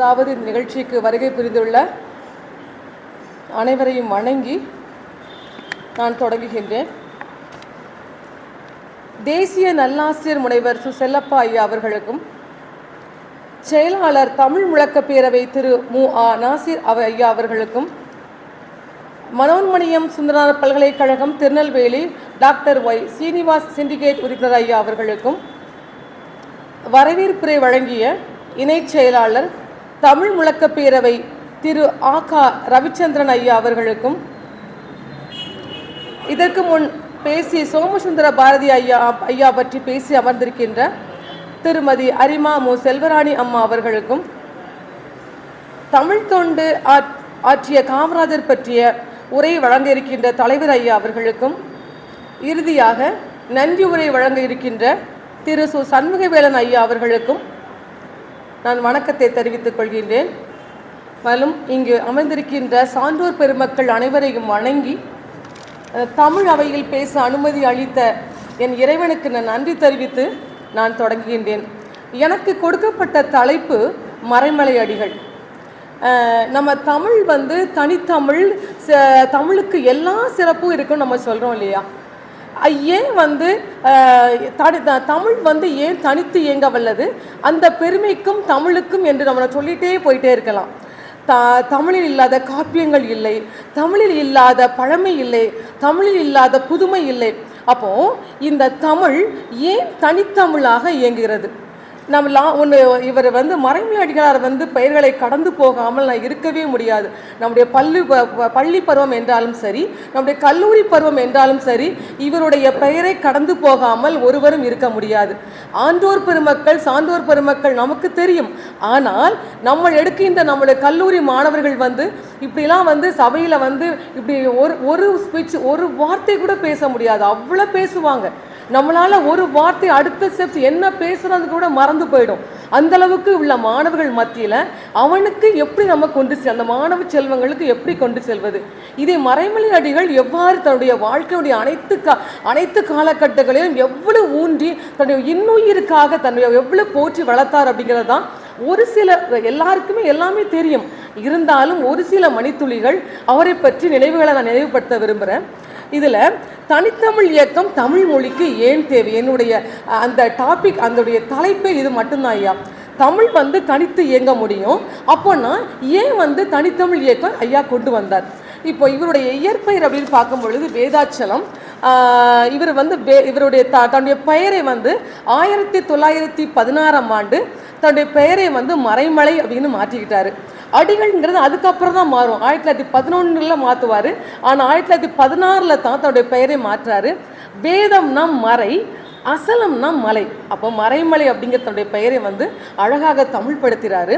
முதலாவது இந்த நிகழ்ச்சிக்கு வருகை புரிந்துள்ள அனைவரையும் வணங்கி நான் தொடங்குகின்றேன். தேசிய நல்லாசிரியர் முனைவர் சு செல்லப்பா ஐயா அவர்களுக்கும் செயலாளர் தமிழ் முழக்க பேரவை திரு மு. ஆ. நாசிர் அவ ஐயா அவர்களுக்கும் மனோன்மணியம் சுந்தரநாத பல்கலைக்கழகம் Tirunelveli doctor Y. Srinivas syndicate உறுப்பினர் ஐயா அவர்களுக்கும் வரவேற்புரை வழங்கிய இணைச் செயலாளர் தமிழ் முழக்க பேரவை திரு ஆ கா ரவிச்சந்திரன் ஐயா அவர்களுக்கும் இதற்கு முன் பேசி சோமசுந்தர பாரதி ஐயா ஐயா பற்றி பேசி அமர்ந்திருக்கின்ற திருமதி அரிமா மு. செல்வராணி அம்மா அவர்களுக்கும் தமிழ் தொண்டு ஆற்றிய காமராஜர் பற்றிய உரை வழங்க இருக்கின்ற தலைவர் ஐயா அவர்களுக்கும் இறுதியாக நன்றி உரை வழங்க இருக்கின்ற திரு சு சண்முகவேலன் ஐயா அவர்களுக்கும் நான் வணக்கத்தை தெரிவித்துக் கொள்கின்றேன். மேலும் இங்கு அமர்ந்திருக்கின்ற சான்றோர் பெருமக்கள் அனைவரையும் வணங்கி தமிழ் அவையில் பேச அனுமதி அளித்த என் இறைவனுக்கு நான் நன்றி தெரிவித்து நான் தொடங்குகின்றேன். எனக்கு கொடுக்கப்பட்ட தலைப்பு மறைமலை அடிகள். நம்ம தமிழ் வந்து தனித்தமிழ் ச- தமிழுக்கு எல்லா சிறப்பும் இருக்குன்னு நம்ம சொல்கிறோம் இல்லையா? ஏன் வந்து தமிழ் வந்து ஏன் தனித்து இயங்க வல்லது அந்த பெருமைக்கும் தமிழுக்கும் என்று நம்ம சொல்லிட்டே போயிட்டே இருக்கலாம். த தமிழில் இல்லாத காப்பியங்கள் இல்லை தமிழில் இல்லாத பழமை இல்லை தமிழில் இல்லாத புதுமை இல்லை. அப்போ இந்த தமிழ் ஏன் தனித்தமிழாக இயங்குகிறது? நம்ம லா ஒன்று இவர் வந்து மறைமலை அடிகளார் வந்து பெயர்களை கடந்து போகாமல் நான் இருக்கவே முடியாது. நம்முடைய பள்ளி ப- பள்ளி பருவம் என்றாலும் சரி நம்முடைய கல்லூரி பருவம் என்றாலும் சரி இவருடைய பெயரை கடந்து போகாமல் ஒருவரும் இருக்க முடியாது. ஆண்டோர் பெருமக்கள் சான்றோர் பெருமக்கள் நமக்கு தெரியும். ஆனால் நம்ம எடுக்கின்ற நம்முடைய கல்லூரி மாணவர்கள் வந்து இப்படிலாம் வந்து சபையில் வந்து இப்படி ஒரு ஒரு ஸ்பீச் ஒரு வார்த்தை கூட பேச முடியாது. அவ்வளோ பேசுவாங்க. நம்மளால் ஒரு வார்த்தை அடுத்த ஸ்டெப்ஸ் என்ன பேசுறது கூட மறந்து போயிடும். அந்த அளவுக்கு உள்ள மாணவர்கள் மத்தியில் அவனுக்கு எப்படி நம்ம கொண்டு செல் அந்த மாணவ செல்வங்களுக்கு எப்படி கொண்டு செல்வது? இதை மறைமலை அடிகள் எவ்வாறு தன்னுடைய வாழ்க்கையுடைய அனைத்து கா அனைத்து காலகட்டங்களிலும் எவ்வளவு ஊன்றி தன்னுடைய இன்னுயிருக்காக தன்னுடைய எவ்வளவு போற்றி வளர்த்தார் அப்படிங்கிறது தான் ஒரு சில எல்லாருக்குமே எல்லாமே தெரியும். இருந்தாலும் ஒரு சில மணித்துளிகள் அவரை பற்றி நினைவுகளை நான் நினைவுபடுத்த விரும்புகிறேன் இதில் தனித்தமிழ் இயக்கம் தமிழ் மொழிக்கு ஏன் தேவை? என்னுடைய அந்த டாபிக் அதனுடைய தலைப்பே இது மட்டும்தான் ஐயா. தமிழ் வந்து தனித்து இயங்க முடியும். அப்போனா ஏன் வந்து தனித்தமிழ் இயக்கம் ஐயா கொண்டு வந்தார்? இப்போ இவருடைய இயற்பெயர் அப்படின்னு பார்க்கும் பொழுது வேதாச்சலம் இவர் வந்து வே- இவருடைய த தன்னுடைய பெயரை வந்து ஆயிரத்தி தொள்ளாயிரத்தி பதினாறாம் ஆண்டு தன்னுடைய பெயரை வந்து மறைமலை அப்படின்னு மாற்றிக்கிட்டாரு. அடிகள்ங்கிறது அதுக்கப்புறம் தான் மாறும். ஆயிரத்தி தொள்ளாயிரத்தி பதினொன்றில் மாற்றுவார் ஆனால் ஆயிரத்தி தொள்ளாயிரத்தி பதினாறில் தான் தன்னுடைய பெயரை மாற்றுறாரு வேதம்னா மறை அசலம்னா மலை. அப்போ மறைமலை அப்படிங்கிற தன்னுடைய பெயரை வந்து அழகாக தமிழ் படுத்துகிறாரு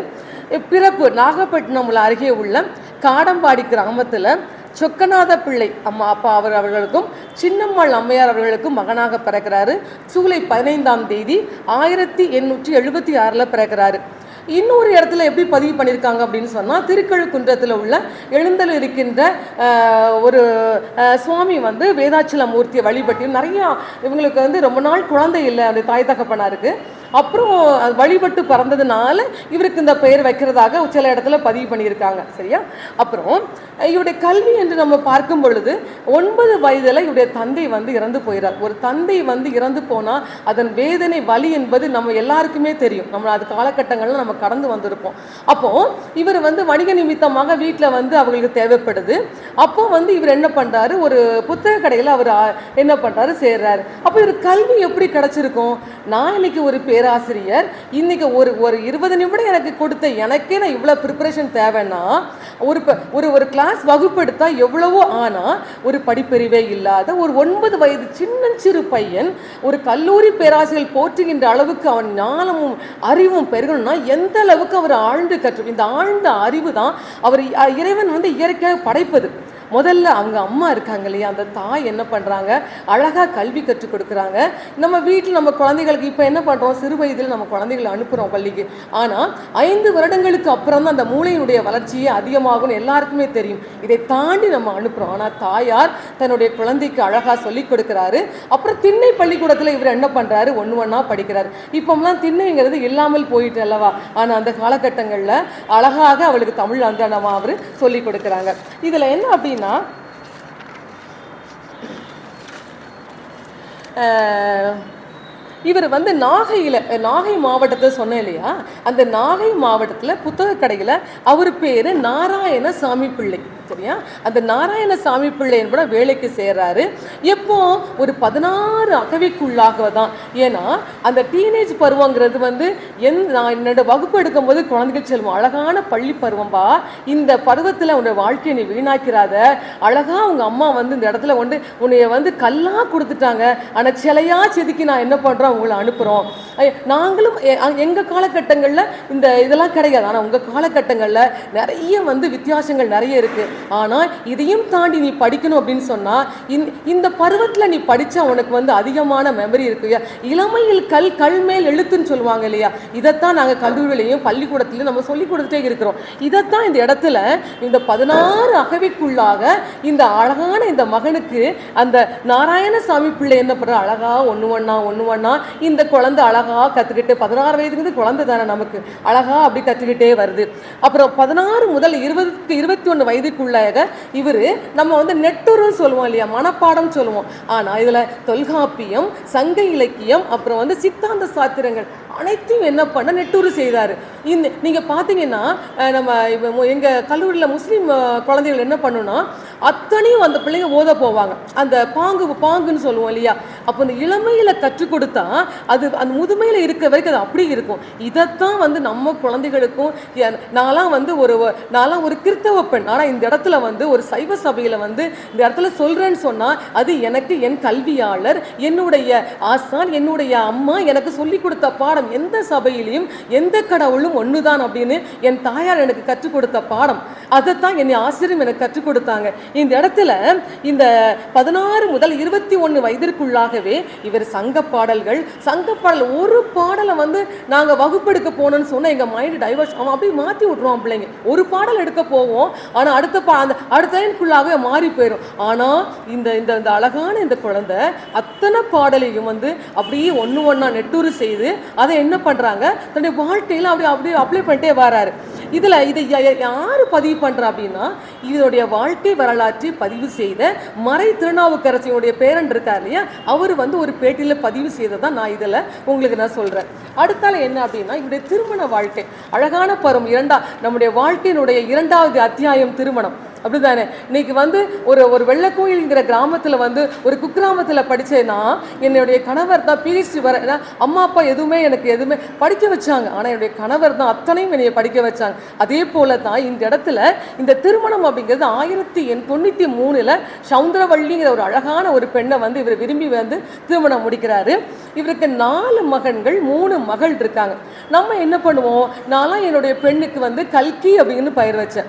பிறப்பு நாகப்பட்டினம் உள்ள அருகே உள்ள காடம்பாடி கிராமத்தில் சொக்கநாத பிள்ளை அம்மா அப்பா அவர் அவர்களுக்கும் சின்னம்மாள் அம்மையார் அவர்களுக்கும் மகனாக பிறக்கிறாரு. ஜூலை பதினைந்தாம் தேதி ஆயிரத்தி எண்ணூற்றி எழுபத்தி ஆறில் பிறக்கிறாரு. இன்னொரு இடத்துல எப்படி பதிவு பண்ணியிருக்காங்க அப்படின்னு சொன்னால் திருக்கழுக்குன்றத்தில் உள்ள எழுந்தல் இருக்கின்ற ஒரு சுவாமி வந்து வேதாச்சல மூர்த்தியை வழிபட்டு நிறையா இவங்களுக்கு வந்து ரொம்ப நாள் குழந்தை இல்லை அந்த தாய் தகப்பனாருக்கு. அப்புறம் வழிபட்டு பறந்ததுனால இவருக்கு இந்த பெயர் வைக்கிறதாக சில இடத்துல பதிவு பண்ணியிருக்காங்க சரியா? அப்புறம் இவருடைய கல்வி என்று நம்ம பார்க்கும் பொழுது ஒன்பது வயதில் இவருடைய தந்தை வந்து இறந்து போயிறார். ஒரு தந்தை வந்து இறந்து போனால் அதன் வேதனை வலி என்பது நம்ம எல்லாருக்குமே தெரியும். நம்ம அது காலகட்டங்களில் நம்ம கடந்து வந்திருப்போம். அப்போது இவர் வந்து வணிக நிமித்தமாக வீட்டில் வந்து அவங்களுக்கு தேவைப்படுது. அப்போ வந்து இவர் என்ன பண்ணுறாரு ஒரு புத்தக கடையில் அவர் என்ன பண்ணுறாரு சேர்றாரு. அப்போ இவர் கல்வி எப்படி கிடைச்சிருக்கும்? நான் இன்னைக்கு ஒரு பேராசிரியர். இன்றைக்கி ஒரு ஒரு இருபது நிமிடம் எனக்கு கொடுத்த எனக்கே நான் இவ்வளோ ப்ரிப்பரேஷன் தேவைன்னா ஒரு ப- ஒரு ஒரு கிளாஸ் வகுப்பெடுத்தா எவ்வளவோ ஆனால் ஒரு படிப்பறிவே இல்லாத ஒரு ஒன்பது வயது சின்னஞ்சிறு பையன் ஒரு கல்லூரி பேராசிரியர் போற்றுகின்ற அளவுக்கு அவன் ஞானமும் அறிவும் பெருகணும்னா எந்த அளவுக்கு அவர் ஆழ்ந்து கற்று இந்த ஆழ்ந்த அறிவு தான் அவர் இறைவன் வந்து இயற்கையாக படைப்பது. முதல்ல அவங்க அம்மா இருக்காங்க இல்லையா அந்த தாய் என்ன பண்ணுறாங்க அழகாக கல்வி கற்றுக் கொடுக்குறாங்க. நம்ம வீட்டில் நம்ம குழந்தைகளுக்கு இப்போ என்ன பண்ணுறோம் சிறு வயதில் நம்ம குழந்தைகளை அனுப்புகிறோம் பள்ளிக்கு. ஆனால் ஐந்து வருடங்களுக்கு அப்புறம் தான் அந்த மூளையினுடைய வளர்ச்சியே அதிகமாகும்னு எல்லாருக்குமே தெரியும். இதை தாண்டி நம்ம அனுப்புகிறோம் ஆனால் தாயார் தன்னுடைய குழந்தைக்கு அழகாக சொல்லிக் கொடுக்குறாரு. அப்புறம் திண்ணை பள்ளிக்கூடத்தில் இவர் என்ன பண்ணுறாரு ஒன்று ஒன்றா படிக்கிறார். இப்போம்லாம் திண்ணைங்கிறது இல்லாமல் போயிட்டு அல்லவா? ஆனால் அந்த காலகட்டங்களில் அழகாக அவளுக்கு தமிழ் அந்தனமாக அவர் சொல்லிக் கொடுக்குறாங்க. இதில் என்ன அப்படின்னா அஹ், இவர் வந்து நாகையில் நாகை மாவட்டத்தை சொன்னேன் இல்லையா? அந்த நாகை மாவட்டத்தில் புத்தக கடையில் அவர் பேர் நாராயண சாமி பிள்ளை சரியா? அந்த நாராயண சாமி பிள்ளை என்பட வேலைக்கு சேர்றாரு. எப்போ? ஒரு பதினாறு அகவிக்குள்ளாக தான் ஏன்னா அந்த டீனேஜ் பருவங்கிறது வந்து எந் நான் என்னோட வகுப்பு எடுக்கும்போது குழந்தைகள் செல்வம். அழகான பள்ளி பருவம்பா. இந்த பருவத்தில் உன்னோட வாழ்க்கையை நீ வீணாக்கிறாத. அழகா அவங்க அம்மா வந்து இந்த இடத்துல வந்து உன்னைய வந்து கல்லா கொடுத்துட்டாங்க. ஆனால் சிலையா செதுக்கி நான் என்ன பண்ணுறோம் உங்களை அனுப்புகிறோம் நாங்களும் எ- அ- காலகட்டங்களில் இந்த இதெல்லாம் கிடையாது. ஆனால் உங்கள் காலகட்டங்களில் நிறைய வந்து வித்தியாசங்கள் நிறைய இருக்குது ஆனால் இதையும் தாண்டி நீ படிக்கணும் அப்படின்னு சொன்னால் இந்த பருவத்தில் நீ படித்தா உனக்கு வந்து அதிகமான மெமரி இருக்கு இல்லையா? இளமையில் கல் கல் மேல் எழுத்துன்னு சொல்லுவாங்க இல்லையா? இதைத்தான் நாங்கள் கல்லூரியிலையும் பள்ளிக்கூடத்துலையும் நம்ம சொல்லி கொடுத்துட்டே இருக்கிறோம். இதைத்தான் இந்த இடத்துல இந்த பதினாறு அகவைக்குள்ளாக இந்த அழகான இந்த மகனுக்கு அந்த நாராயணசாமி பிள்ளை என்ன பண்ற அழகா ஒன்று ஒன்றா ஒன்று ஒன்றா இந்த குழந்தை அழகா கற்றுக்கிட்டு பதினாறு வயதுக்கு குழந்தை தானே நமக்கு. அழகா அப்படி கற்றுக்கிட்டே வருது. அப்புறம் பதினாறு முதல் இருபதுக்கு இருபத்தி ஒன்று வயதுக்குள்ளாக இவர் நம்ம வந்து நெட்டுருன்னு சொல்லுவோம் இல்லையா? மனப்பாடம் சொல்லுவோம் சொல்லுவோம். ஆனால் இதில் தொல்காப்பியம் சங்க இலக்கியம் அப்புறம் வந்து சித்தாந்த சாத்திரங்கள் அனைத்தையும் என்ன பண்ண நெட்டூர் செய்தார். இந்த நீங்கள் பார்த்தீங்கன்னா நம்ம இப்போ எங்கள் கல்லூரியில் முஸ்லீம் குழந்தைகள் என்ன பண்ணுன்னா அத்தனையும் அந்த பிள்ளைங்க ஓத போவாங்க. அந்த பாங்கு பாங்குன்னு சொல்லுவோம் இல்லையா? அப்போ அந்த இளமையில் கற்றுக் கொடுத்தா அது அந்த முதுமையில் இருக்கிற வரைக்கும் அது அப்படி இருக்கும். இதைத்தான் வந்து நம்ம குழந்தைகளுக்கும் நான்லாம் வந்து ஒரு நான்லாம் ஒரு கிறித்தவ பெண். ஆனால் இந்த இடத்துல வந்து ஒரு சைவ சபையில் வந்து இந்த இடத்துல சொல்கிறேன்னு சொன்னால் அது அது எனக்கு என் கல்வியாளர் என்னுடைய ஆசான் என்னுடைய அம்மா எனக்கு சொல்லி கொடுத்த பாடம் எந்த சபையிலையும் எந்த கடவுளும் ஒன்று தான் அப்படின்னு என் தாயார் எனக்கு கற்றுக் கொடுத்த பாடம். அதைத்தான் என்னை ஆசிரியம் எனக்கு கற்றுக் கொடுத்தாங்க. இந்த இடத்துல இந்த பதினாறு முதல் இருபத்தி ஒன்று வயதிற்குள்ளாகவே இவர் சங்க பாடல்கள் சங்க பாடல் ஒரு பாடலை வந்து நாங்கள் வகுப்பெடுக்க போனோம்னு சொன்னால் எங்கள் மைண்டு டைவர்ஸ் அவன் அப்படியே மாற்றி விட்ருவான் பிள்ளைங்க. ஒரு பாடல் எடுக்க போவோம் ஆனால் அடுத்த பா அந்த அடுத்த லைனுக்குள்ளாகவே மாறி போயிடும் ஆனால் இந்த இந்த அழகான இந்த குழந்தை அத்தனை பாடலையும் வந்து அப்படியே ஒன்று ஒன்றா நெட்டூறு செய்து அதை என்ன பண்ணுறாங்க தன்னுடைய வாழ்க்கையில் அப்படியே அப்படியே அப்ளை பண்ணிட்டே வராரு. இதில் இதை யா- பதிவு பண்ணுறா அப்படின்னா இதனுடைய வாழ்க்கை வரலாற்றை பதிவு செய்த மறை திருநாவுக்கரசினுடைய பேரன் இருக்கார் இல்லையா? அவர் வந்து ஒரு பேட்டியில் பதிவு செய்ததை நான் இதில் உங்களுக்கு நான் சொல்கிறேன் அடுத்தால என்ன அப்படின்னா இவருடைய திருமண வாழ்க்கை. அழகான பருவம் இரண்டா நம்முடைய வாழ்க்கையினுடைய இரண்டாவது அத்தியாயம் திருமணம். அப்படிதானே இன்னைக்கு வந்து ஒரு ஒரு வெள்ளக்கோயில்ங்கிற கிராமத்தில் வந்து ஒரு குக்கிராமத்தில் படித்தேன்னா என்னுடைய கணவர் தான் பிஹெச்டி வர ஏன்னா அம்மா அப்பா எதுவுமே எனக்கு எதுவுமே படிக்க வச்சாங்க. ஆனால் என்னுடைய கணவர் தான் அத்தனையும் என்னைய படிக்க வச்சாங்க. அதே போல தான் இந்த இடத்துல இந்த திருமணம் அப்படிங்கிறது ஆயிரத்தி எண் தொண்ணூற்றி மூணில் சவுந்தரவள்ளிங்கிற ஒரு அழகான ஒரு பெண்ணை வந்து இவர் விரும்பி வந்து திருமணம் முடிக்கிறாரு. இவருக்கு நாலு மகன்கள் மூணு மகள் இருக்காங்க. நம்ம என்ன பண்ணுவோம்? நான்லாம் என்னுடைய பெண்ணுக்கு வந்து கல்கி அப்படின்னு பயிர் வச்சேன்.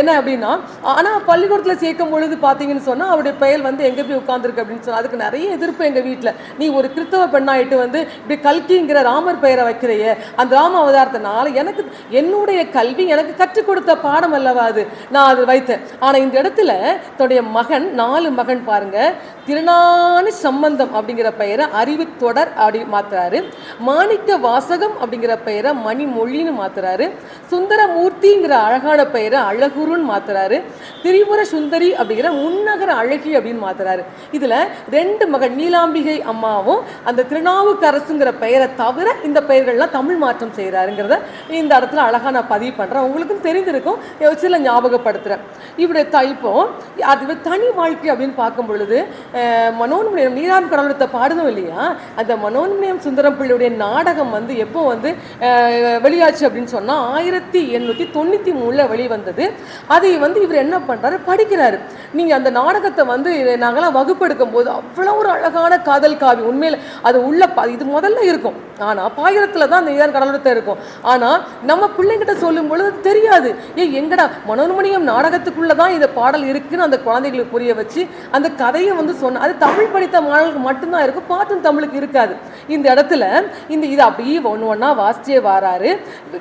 என்ன அப்படின்னா ஆனால் பள்ளிக்கூடத்தில் சேர்க்கும் பொழுது பார்த்தீங்கன்னு சொன்னால் அவருடைய பெயர் வந்து எங்கே போய் உட்காந்துருக்கு அப்படின்னு சொன்னால் அதுக்கு நிறைய எதிர்ப்பு எங்கள் வீட்டில் நீ ஒரு கிறிஸ்தவ பெண்ணாயிட்டு வந்து இப்படி கல்கிங்கிற ராமர் பெயரை வைக்கிறையே அந்த ராம அவதாரத்தினால எனக்கு என்னுடைய கல்வி எனக்கு கற்றுக் கொடுத்த பாடம் அல்லவா அது? நான் அது வைத்தேன். ஆனால் இந்த இடத்துல தன்னுடைய மகன் நாலு மகன் பாருங்க திருநானு சம்பந்தம் அப்படிங்கிற பெயரை அறிவு தொடர் அப்படி மாத்துறாரு. மாணிக்க வாசகம் அப்படிங்கிற பெயரை மணிமொழின்னு மாத்துறாரு. சுந்தரமூர்த்திங்கிற அழகான பெயரை அழகுருன்னு மாத்துறாரு. திரிபுர சுந்தரி அப்படிங்கிற முன்னகர அழகி அப்படின்னு மாத்துறாரு. இதுல ரெண்டு மகன் நீலாம்பிகை அம்மாவும் அந்த திருநாவுக்கரசுங்கிற பெயரை தவிர இந்த பெயர்கள்லாம் தமிழ் மாற்றம் செய்கிறாருங்கிறத இந்த இடத்துல அழகா நான் பதிவு பண்றேன். உங்களுக்கும் தெரிந்திருக்கும். சில ஞாபகப்படுத்துறேன். இவருடைய த இப்போ அது தனி வாழ்க்கை அப்படின்னு பார்க்கும் பொழுது மனோன்மணியம் நீரான் கடவுளத்தை பாடுதோம் இல்லையா? அந்த மனோன்மணியம் சுந்தரம் பிள்ளையுடைய நாடகம் வந்து எப்போ வந்து வெளியாச்சு அப்படின்னு சொன்னா ஆயிரத்தி எண்ணூற்றி தொண்ணூற்றி மூணில் வெளிவந்தது. அதை வந்து இவர் என்ன பண்ணுறாரு படிக்கிறாரு. நீங்கள் அந்த நாடகத்தை வந்து நாங்களாம் வகுப்பெடுக்கும் போது அவ்வளோ ஒரு அழகான காதல் காவி. உண்மையில் அது உள்ள இது முதல்ல இருக்கும். ஆனால் பாயிரத்தில் தான் அந்த இதான் கடலத்தை இருக்கும். ஆனால் நம்ம பிள்ளைங்கிட்ட சொல்லும் பொழுது தெரியாது. ஏய் எங்கடா? மனோன்மணியம் நாடகத்துக்குள்ளே தான் இந்த பாடல் இருக்குன்னு அந்த குழந்தைகளுக்கு புரிய வச்சு அந்த கதையை வந்து சொன்ன அது தமிழ் படித்த மாணவர்களுக்கு மட்டும்தான் இருக்கும். பாட்டும் தமிழுக்கு இருக்காது. இந்த இடத்துல இந்த இதை அப்படியே ஒன்று ஒன்றா வாசிச்சே வராரு.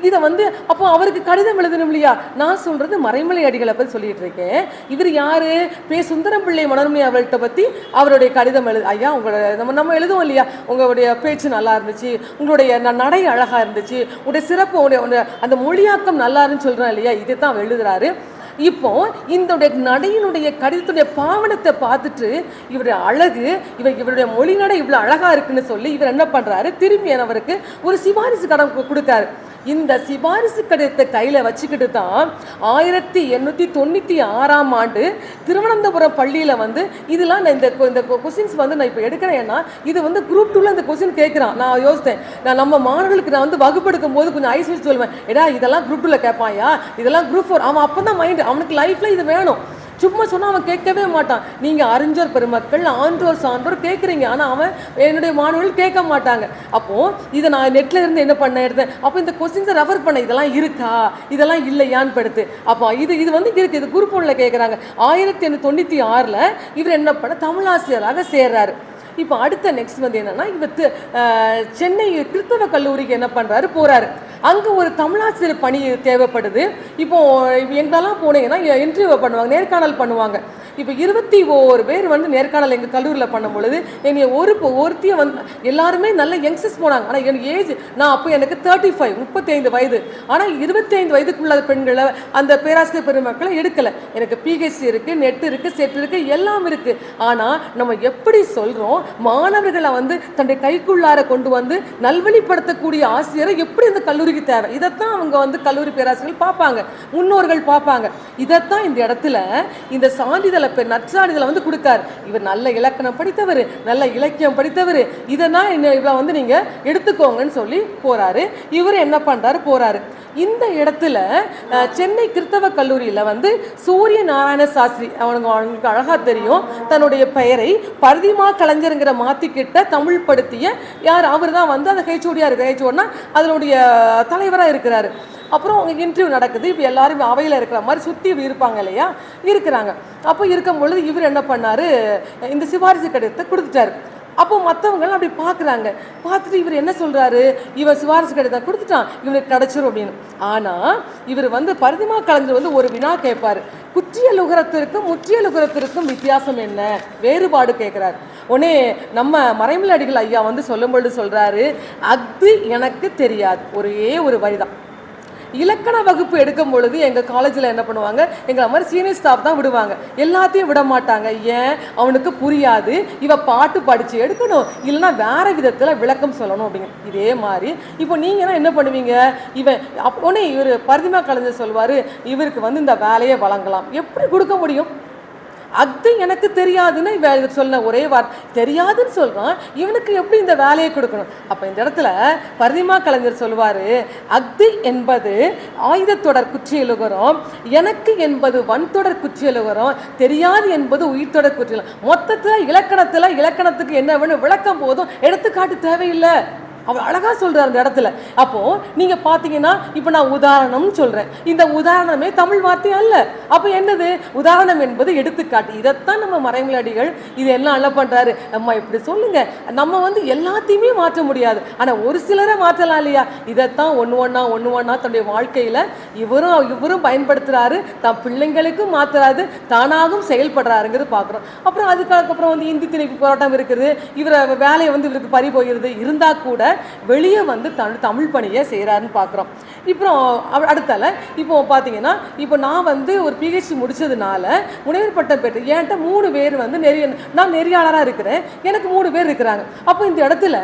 இதை வந்து அப்போ அவருக்கு கடிதம் எழுதணும் இல்லையா? நான் சொல்கிறது மறைமலை அடிகளை பற்றி சொல்லி சொல்லிட்டு இருக்கேன் இவர் யாரு? பே. சுந்தரம் பிள்ளை மனோன்மணி அவள்கிட்ட பற்றி அவருடைய கடிதம் எழுது ஐயா உங்களோட நம்ம நம்ம எழுதுவோம் இல்லையா? உங்களுடைய பேச்சு நல்லா இருந்துச்சு. உங்களுடைய நடை அழகா இருந்துச்சு. உங்களுடைய சிறப்பு உடைய அந்த மொழியாக்கம் நல்லா இருந்துன்னு சொல்றேன் இல்லையா? இதை தான் அவர் எழுதுறாரு. இப்போ இந்த நடையினுடைய கடிதத்துடைய பாவனத்தை பார்த்துட்டு இவருடைய அழகு இவர் இவருடைய மொழி நடை இவ்வளோ அழகா இருக்குன்னு சொல்லி இவர் என்ன பண்றாரு? திரும்பி அவருக்கு ஒரு சிபாரிசு கடன் கொடுத்தாரு. இந்த சிபாரிசு கடிதத்தை கையில் வச்சுக்கிட்டு தான் ஆயிரத்தி எண்ணூற்றி தொண்ணூற்றி ஆறாம் ஆண்டு திருவனந்தபுரம் பள்ளியில் வந்து இதெல்லாம் நான் இந்த கொ- இந்த கொஸ்டின்ஸ் வந்து நான் இப்போ எடுக்கிறேன்னா இது வந்து குரூப் டூல இந்த கொஸ்டின் கேட்குறான் நான் யோசித்தேன். நான் நம்ம மாணவர்களுக்கு நான் வந்து வகுப்பெடுக்கும் போது கொஞ்சம் ஐஸ் வச்சு சொல்லுவேன். எடா இதெல்லாம் குரூப் டூவில் கேட்பாயா இதெல்லாம் குரூப் ஃபோர் அவன் அப்போ தான் மைண்டு அவனுக்கு லைஃப்பில் இது வேணும். சும்மா சொன்னால் அவன் கேட்கவே மாட்டான். நீங்கள் அறிஞர் பெருமக்கள் ஆன்றோர் சான்றோர் கேட்குறீங்க. ஆனால் அவன் என்னுடைய மாணவர்கள் கேட்க மாட்டாங்க. அப்போது இதை நான் நெட்டில் இருந்து என்ன பண்ண எடுத்தேன்? அப்போ இந்த கொஸ்டின்ஸை ரெஃபர் பண்ண இதெல்லாம் இருக்கா? இதெல்லாம் இல்லையான்னு படுத்து. அப்போ இது இது வந்து இருக்கு. இது குரூப் ஒன்றில் கேட்குறாங்க ஆயிரத்தி எண்ணூற்றி தொண்ணூற்றி ஆறில் இவர் என்ன பண்ண? தமிழாசிரியராக சேர்றாரு. இப்போ அடுத்த நெக்ஸ்ட் வந்து என்னன்னா இவர் தி- சென்னை கிறிஸ்தவ கல்லூரிக்கு என்ன பண்ணுறாரு போகிறாரு அங்கே ஒரு தமிழாசிரியர் பணி தேவைப்படுது. இப்போ எங்கெல்லாம் போனீங்கன்னா இன்டர்வியூ பண்ணுவாங்க நேர்காணல் பண்ணுவாங்க. இப்போ இருபத்தி ஓரு பேர் வந்து நேர்காணல் எங்கள் கல்லூரியில் பண்ணும் பொழுது என்னை ஒரு பொ- ஒருத்தியை வந்து எல்லாருமே நல்ல யங்ஸ்டர்ஸ் போனாங்க. ஆனால் என் ஏஜ் நான் அப்போ எனக்கு தேர்ட்டி ஃபைவ் முப்பத்தைந்து வயது. ஆனால் இருபத்தைந்து வயதுக்குள்ள பெண்களை அந்த பேராசிரியர் பெருமக்களை எடுக்கலை. எனக்கு பிஹெச்டி இருக்குது நெட் இருக்குது செட் இருக்குது எல்லாம் இருக்குது ஆனால் நம்ம எப்படி சொல்கிறோம் மாணவர்களை வந்து தன்னுடைய கைக்குள்ளார கொண்டு வந்து நல்வழிப்படுத்தக்கூடிய ஆசிரியரை எப்படி இந்த கல்லூரிக்கு தேவை? இதைத்தான் அவங்க வந்து கல்லூரி பேராசிரியர்கள் பார்ப்பாங்க முன்னோர்கள் பார்ப்பாங்க. இதைத்தான் இந்த இடத்துல இந்த சான்றிதழ் பெ- நற்சான்றிதழை வந்து கொடுக்காரு. இவர் நல்ல இலக்கணம் படித்தவர் நல்ல இலக்கியம் படித்தவர். இதெல்லாம் என்ன இவரை வந்து நீங்க எடுத்துக்கோங்கன்னு சொல்லி போறாரு. இவர் என்ன பண்றாரு? போறாரு. இந்த இடத்துல சென்னை கிறித்தவ கல்லூரியில வந்து சூரிய நாராயண சாஸ்திரி அவனுக்கு அவனுக்கு அழகா தெரியும். தன்னுடைய பெயரை பரதிமா கலைஞருங்கிற மாத்திக்கிட்ட தமிழ் படுத்திய யார்? அவர் தான் வந்து அந்த ஹெச்ஓடியாக இருக்கிற ஹெச்ஓடினா அதனுடைய தலைவராக இருக்கிறாரு. அப்புறம் அவங்க இன்டர்வியூ நடக்குது. இப்போ எல்லாரும் அவையில் இருக்கிற மாதிரி சுற்றி இருப்பாங்க இல்லையா? இருக்கிறாங்க. அப்போ இருக்கும் பொழுது இவர் என்ன பண்ணாரு? இந்த சிபாரிசு கடிதத்தை கொடுத்துட்டாரு. அப்போ மற்றவங்க அப்படி பார்க்குறாங்க பார்த்துட்டு இவர் என்ன சொல்கிறாரு இவர் சிபாரிசு கடிதம் கொடுத்துட்டான். இவருக்கு கிடச்சிரும் அப்படின்னு. ஆனால் இவர் வந்து பரிதிமா கலைஞர் வந்து ஒரு வினா கேட்பாரு. குற்றிய லுகரத்திற்கும் முற்றிய லுகரத்திற்கும் வித்தியாசம் என்ன? வேறுபாடு கேட்குறாரு. உடனே நம்ம மறைமலை அடிகள் ஐயா வந்து சொல்லும்பொழுது சொல்கிறாரு அஃது எனக்கு தெரியாது. ஒரே ஒரு வரிதான். இலக்கண வகுப்பு எடுக்கும் பொழுது எங்கள் காலேஜில் என்ன பண்ணுவாங்க? எங்களை மாதிரி சீனியர் ஸ்டாஃப் தான் விடுவாங்க. எல்லாத்தையும் விட மாட்டாங்க. ஏன்? அவனுக்கு புரியாது. இவ பாட்டு படித்து எடுக்கணும். இல்லைன்னா வேற விதத்தில் விளக்கம் சொல்லணும் அப்படிங்க இதே மாதிரி. இப்போ நீங்கன்னா என்ன பண்ணுவீங்க? இவன் அப்போனே இவர் பரிதிமா கலைஞர் சொல்வார் இவருக்கு வந்து இந்த வேலையை வழங்கலாம். எப்படி கொடுக்க முடியும்? அது எனக்கு தெரியாதுன்னு இவன் சொன்ன ஒரே வார்த்தை. தெரியாதுன்னு சொல்றான் இவனுக்கு எப்படி இந்த வேலையை கொடுக்கணும்? அப்ப இந்த இடத்துல பரிதிமா கலைஞர் சொல்லுவார் அக்தி என்பது ஆயுதத்தொடர் குற்றியலுகரம் எனக்கு என்பது வன்தொடர் குற்றியலுகரம் தெரியாது என்பது உயிர்த்தொடர் குற்றியலும் மொத்தத்துல இலக்கணத்துல இலக்கணத்துக்கு என்ன வேணும் விளக்கம் போதும். எடுத்துக்காட்டு தேவையில்லை. அவர் அழகாக சொல்கிறார் அந்த இடத்துல. அப்போது நீங்கள் பார்த்தீங்கன்னா இப்போ நான் உதாரணம் சொல்கிறேன் இந்த உதாரணமே தமிழ் வார்த்தை அல்ல. அப்போ என்னது? உதாரணம் என்பது எடுத்துக்காட்டு. இதைத்தான் நம்ம மறைமலடிகள் இது எல்லாம் அல்ல பண்ணுறாரு நம்ம இப்படி சொல்லுங்கள் நம்ம வந்து எல்லாத்தையுமே மாற்ற முடியாது. ஆனால் ஒரு சிலரை மாற்றலாம் இல்லையா? இதைத்தான் ஒன்று ஒன்றா ஒன்று ஒன்றா தன்னுடைய வாழ்க்கையில் இவரும் இவரும் பயன்படுத்துகிறாரு தன் பிள்ளைங்களுக்கும் மாற்றுறாரு தானாகவும் செயல்படுறாருங்கிறது பார்க்குறோம் அப்புறம் அதுக்கப்புறம் வந்து இந்தி திணிப்பு போராட்டம் இருக்குது. இவரை வேலையை வந்து இவருக்கு பறி போகிறது இருந்தால் கூட வெளியே வந்து தமிழ் தமிழ் பணியை செய்கிறாருன்னு பார்க்குறோம் இப்போ அடுத்தால இப்போ பார்த்தீங்கன்னா இப்போ நான் வந்து ஒரு பிஹெச்டி முடிச்சதுனால முனைவர் பட்டம் பெற்று என்கிட்ட மூணு பேர் வந்து நெறிய நான் நெறியாளராக இருக்கிறேன். எனக்கு மூணு பேர் இருக்கிறாங்க. அப்போ இந்த இடத்துல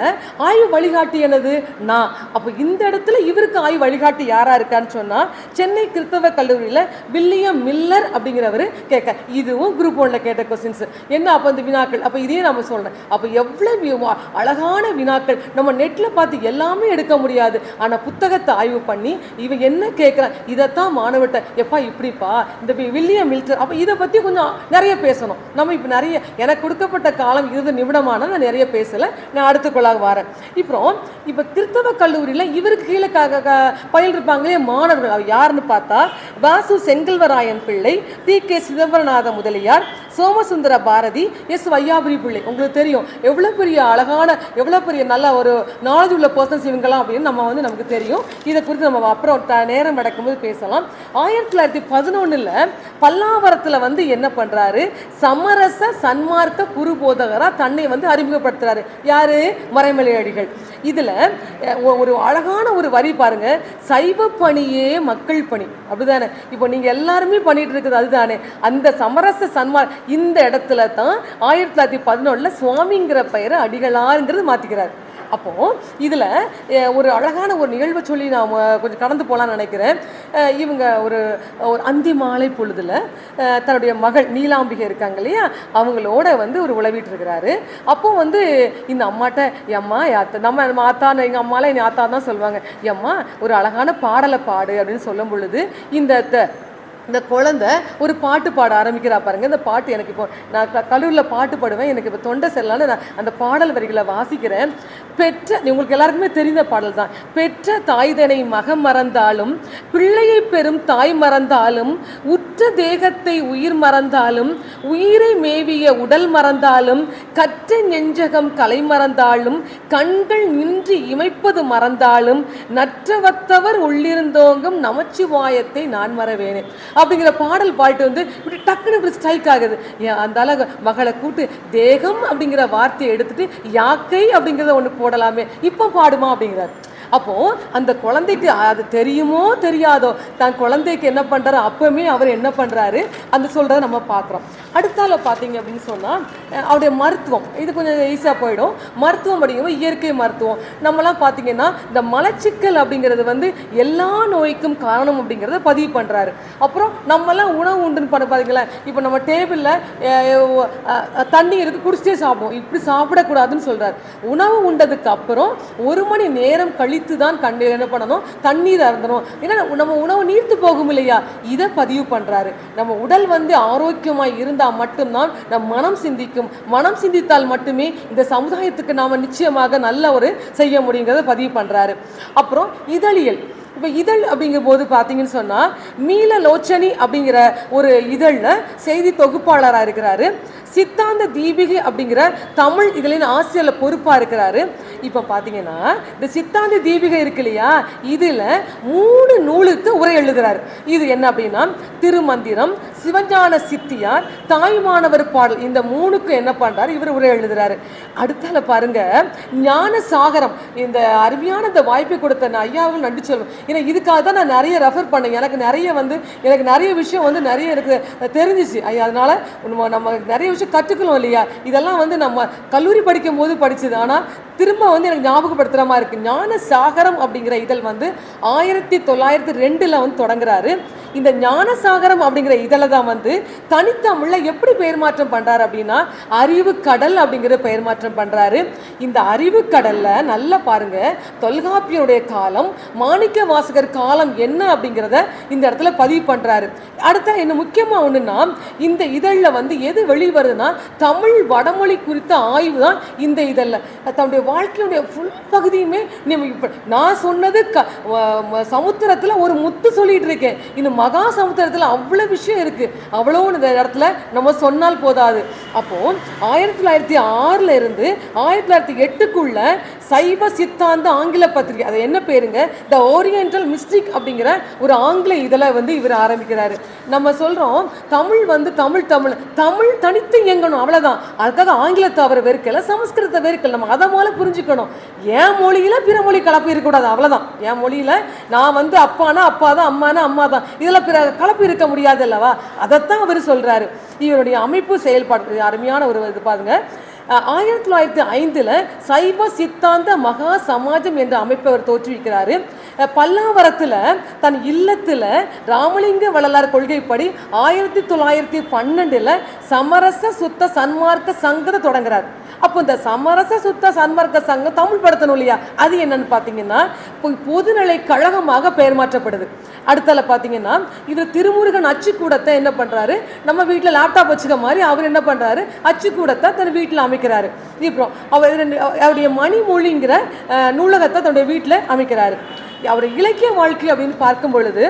ஆய்வு வழிகாட்டி என்னது? நான். அப்போ இந்த இடத்துல இவருக்கு ஆய்வு வழிகாட்டி யாரா இருக்கான்னு சொன்னா சென்னை கிறிஸ்தவ கல்லூரியில் வில்லியம் மில்லர் அப்படிங்கிறவர் கேட்க இதுவும் குரூப் ஒன்ல கேட்ட கொஸ்டின்ஸ் என்ன அப்போ இந்த வினாக்கள்? அப்போ இதையே நம்ம சொல்றேன் அப்போ எவ்வளவு அழகான வினாக்கள். நம்ம நெட் நெட்டில் பார்த்து எல்லாமே எடுக்க முடியாது. ஆனால் புத்தகத்தை ஆய்வு பண்ணி இவன் என்ன கேட்குறான்? இதைத்தான் மாணவர்கிட்ட எப்பா இப்படிப்பா? இந்த வில்லியம் மில்டர். அப்போ இதை பற்றி கொஞ்சம் நிறைய பேசணும். நம்ம இப்போ நிறைய எனக்கு கொடுக்கப்பட்ட காலம் இருபது நிமிடமான நான் நிறைய பேசலை. நான் அடுத்த கொள்ளாக வரேன். இப்போ இப்போ திருத்தவ கல்லூரியில் இவருக்கு கீழே க பயிலிருப்பாங்களே மாணவர்கள். அவர் யாருன்னு பார்த்தா Vasu Chengalvarayan Pillai T. K. Chidambaranatha Mudaliar Somasundara Bharathi S. Vaiyapuri Pillai. உங்களுக்கு தெரியும். எவ்வளோ பெரிய அழகான எவ்வளோ பெரிய நல்ல ஒரு நாலேஜ் உள்ள பர்சன்ஸ் இவங்கலாம் அப்படின்னு நம்ம வந்து நமக்கு தெரியும். இதை குறித்து நம்ம அப்புறம் ட- நேரம் நடக்கும்போது பேசலாம். ஆயிரத்தி தொள்ளாயிரத்தி பதினொன்றில் பல்லாவரத்தில் வந்து என்ன பண்ணுறாரு சமரச சன்மார்க்க குரு போதகராக தன்னை வந்து அறிமுகப்படுத்துறாரு. யாரு? மறைமலை அடிகள் இதில் ஒரு அழகான ஒரு வரி பாருங்க. சைவ பணியே மக்கள் பணி. அப்படிதானே? இப்போ நீங்கள் எல்லாருமே பண்ணிட்டு இருக்குது அதுதானே. அந்த சமரச சன்மார் இந்த இடத்துல தான் ஆயிரத்தி தொள்ளாயிரத்தி பதினொன்றில் சுவாமிங்கிற பெயரை அடிகளாருங்கிறது மாற்றிக்கிறார் அப்போது இதில் ஒரு அழகான ஒரு நிகழ்வை சொல்லி நான் கொஞ்சம் கடந்து போகலான்னு நினைக்கிறேன். இவங்க ஒரு ஒரு அந்தி மாலை பொழுதில் தன்னுடைய மகள் நீலாம்பிகை இருக்காங்க இல்லையா அவங்களோட வந்து ஒரு உழவிட்டு இருக்கிறாரு அப்போ வந்து இந்த அம்மாட்ட எம்மா யாத்தா நம்ம நம்ம ஆத்தான்னு எங்கள் அம்மாலாம் என் ஆத்தா தான் சொல்லுவாங்க. எம்மா ஒரு அழகான பாடலை பாடு அப்படின்னு சொல்லும் பொழுது இந்த த- இந்த குழந்தை ஒரு பாட்டு பாட ஆரம்பிக்கிறா பாருங்க. இந்த பாட்டு எனக்கு இப்போ நான் கல்லூரியில் பாட்டு பாடுவேன். எனக்கு இப்போ தொண்டை செல்லான்னு நான் அந்த பாடல் வரிகளை வாசிக்கிறேன். பெற்ற உங்களுக்கு எல்லாருக்குமே தெரிந்த பாடல் தான். பெற்ற தாய்தனை மகம் மறந்தாலும் பிள்ளையை பெறும் தாய் மறந்தாலும் உற்ற தேகத்தை உயிர் மறந்தாலும் உயிரை மேவிய உடல் மறந்தாலும் கற்ற நெஞ்சகம் கலை மறந்தாலும் கண்கள் நின்று இமைப்பது மறந்தாலும் நற்றவத்தவர் உள்ளிருந்தோங்கும் நமச்சிவாயத்தை நான் மறவேனே. அப்படிங்கிற பாடல் பாட்டு வந்து இப்படி டக்குன்னு இப்படி ஸ்ட்ரைக் ஆகுது. ஏன் அந்த அளவு மகளை கூட்டு தேகம் அப்படிங்கிற வார்த்தையை எடுத்துட்டு யாக்கை அப்படிங்கிறத ஒன்று போடலாமே. இப்போ பாடுமா அப்படிங்கிறார். அப்போது அந்த குழந்தைக்கு அது தெரியுமோ தெரியாதோ தான் குழந்தைக்கு என்ன பண்ணுறாரு அப்போவுமே அவர் என்ன பண்ணுறாரு அந்த சொல்கிறத நம்ம பார்க்குறோம். அடுத்தால பார்த்தீங்க அப்படின்னு சொன்னால் அவருடைய மருத்துவம். இது கொஞ்சம் ஈஸியாக போயிடும். மருத்துவம் அப்படிங்கும்போது இயற்கை மருத்துவம். நம்மலாம் பார்த்தீங்கன்னா இந்த மலச்சிக்கல் அப்படிங்கிறது வந்து எல்லா நோய்க்கும் காரணம் அப்படிங்கிறத பதிவு பண்ணுறாரு அப்புறம் நம்மலாம் உணவு உண்டுன்னு பண்ண பார்த்தீங்களா இப்போ நம்ம டேபிளில் தண்ணி எடுத்து குடிச்சிட்டே சாப்பிடுவோம். இப்படி சாப்பிடக்கூடாதுன்னு சொல்கிறார் உணவு உண்டதுக்கு அப்புறம் ஒரு மணி நேரம் கழித்து தான் கண்ணீர் என்ன பண்ணணும் தண்ணீர் அறந்தணும் ஏன்னா நம்ம உணவு நீர்த்து போகும் இல்லையா? இதை பதிவு பண்ணுறாரு நம்ம உடல் வந்து ஆரோக்கியமாக இருந்தால் மட்டும்தான் நம் மனம் சிந்திக்கும். மனம் சிந்தித்தால் மட்டுமே இந்த சமுதாயத்துக்கு நாம் நிச்சயமாக நல்ல ஒரு செய்ய முடியுங்கிறத பதிவு பண்ணுறாரு அப்புறம் இதழியல். இப்போ இதழ் அப்படிங்கும் போது பார்த்தீங்கன்னு சொன்னால் மீளலோச்சனி அப்படிங்கிற ஒரு இதழில் செய்தி தொகுப்பாளராக இருக்கிறாரு. சித்தாந்த தீபிகை அப்படிங்கிற தமிழ் இதழின் ஆசிரியர் பொறுப்பாக இருக்கிறாரு. இப்போ பார்த்தீங்கன்னா இந்த சித்தாந்த தீபிகை இருக்கு இல்லையா? இதில் மூணு நூலுக்கு உரை எழுதுகிறார் இது என்ன அப்படின்னா திருமந்திரம் சிவஞான சித்தியார் தாய்மானவர் பாடல். இந்த மூணுக்கு என்ன பண்ணுறாரு இவர் உரை எழுதுறாரு. அடுத்தால பாருங்க ஞான சாகரம் இந்த அருமையான இந்த வாய்ப்பை கொடுத்த நான் ஐயாவும் நன்றி சொல்லுவேன் ஏன்னா இதுக்காக தான் நான் நிறைய ரெஃபர் பண்ணேன். எனக்கு நிறைய வந்து எனக்கு நிறைய விஷயம் வந்து நிறைய எனக்கு தெரிஞ்சிச்சு. ஐயா அதனால நம்ம நிறைய விஷயம் கற்றுக்கணும் இல்லையா? இதெல்லாம் வந்து நம்ம கல்லூரி படிக்கும் போது படிச்சது. ஆனால் திரும்ப வந்து எனக்கு ஞாபகப்படுத்துகிற மாதிரி இருக்குது ஞான சாகரம் அப்படிங்கிற இதழ் வந்து ஆயிரத்தி தொள்ளாயிரத்தி ரெண்டில் வந்து தொடங்குறாரு. இந்த ஞானசாகரம் அப்படிங்கிற இதழை தான் வந்து தனித்தமிழில் எப்படி பெயர் மாற்றம் பண்ணுறாரு அப்படின்னா அறிவு கடல் அப்படிங்கிற பெயர் மாற்றம் பண்றாரு. இந்த அறிவு கடல்ல நல்லா பாருங்க தொல்காப்பியனுடைய காலம் மாணிக்க வாசகர் காலம் என்ன அப்படிங்கிறத இந்த இடத்துல பதிவு பண்றாரு. அடுத்த என்ன முக்கியமா ஒன்றுன்னா இந்த இதழில் வந்து எது வெளி வருதுன்னா தமிழ் வடமொழி குறித்த ஆய்வு தான் இந்த இதழில். தன்னுடைய வாழ்க்கையுடைய ஃபுல் பகுதியுமே நம்ம இப்போ நான் சொன்னது க சமுத்திரத்தில் சமுத்திரத்துல ஒரு முத்து சொல்லிட்டு இருக்கேன். இன்னும் மகா சமுத்திரத்துல அவ்வளோ விஷயம் இருக்குது அவ்வளோ இந்த இடத்துல நம்ம சொன்னால் போதாது. அப்போ ஆயிரத்தி தொள்ளாயிரத்தி ஆறுல இருந்து ஆயிரத்தி தொள்ளாயிரத்தி எட்டுக்குள்ள சைவ சித்தாந்த ஆங்கில பத்திரிகை. அது என்ன பேருங்க? த ஓரியண்டல் மிஸ்டிக் அப்படிங்கிற ஒரு ஆங்கில இதழை வந்து இவர் ஆரம்பிக்கிறாரு. நம்ம சொல்றோம் தமிழ் வந்து தமிழ் தமிழ் தமிழ் தனித்து இயங்கணும் அவ்வளவுதான். அதுக்காக ஆங்கிலத்தை அவர் வெறுக்கல சமஸ்கிருதத்தை வெறுக்கல. நம்ம அதை மூலம் புரிஞ்சுக்கணும். என் மொழியில பிற மொழி கலப்பு இருக்கக்கூடாது அவ்வளவுதான். என் மொழியில நான் வந்து அப்பானா அப்பா தான் அம்மானா அம்மா தான் இதில் பிற கலப்பு இருக்க முடியாது அல்லவா? அதைத்தான் அவர் சொல்றாரு. இவருடைய அமைப்பு செயல்பாடு அருமையான ஒரு இது பாருங்க. ஆயிரத்தி தொள்ளாயிரத்தி ஐந்தில் சைவ சித்தாந்த மகா சமாஜம் என்ற அமைப்பை அவர் தோற்றுவிக்கிறாரு. அஹ், பல்லாவரத்துல தன் இல்லத்துல ராமலிங்க வள்ளலார் கொள்கைப்படி ஆயிரத்தி தொள்ளாயிரத்தி பன்னெண்டுல சமரச சுத்த சன்மார்க்க சங்கத்தை தொடங்குறார். அப்போ இந்த சமரச சுத்த சன்மார்க்க சங்கம் தமிழ் படுத்தணும் இல்லையா அது என்னன்னு பார்த்தீங்கன்னா இப்போ பொதுநிலை கழகமாக பெயர் மாற்றப்படுது. அடுத்தால பார்த்தீங்கன்னா இவர் திருமுருகன் அச்சுக்கூடத்தை என்ன பண்றாரு? நம்ம வீட்டில் லேப்டாப் வச்சுக்க மாதிரி அவர் என்ன பண்றாரு? அச்சுக்கூடத்தை தன் வீட்டில் அமைக்கிறாரு. இப்போ அவர் அவருடைய மணிமொழிங்கிற நூலகத்தை தன்னுடைய வீட்டில் அமைக்கிறாரு. அவர் இலக்கிய வாழ்க்கை அப்படின்னு பார்க்கும் பொழுது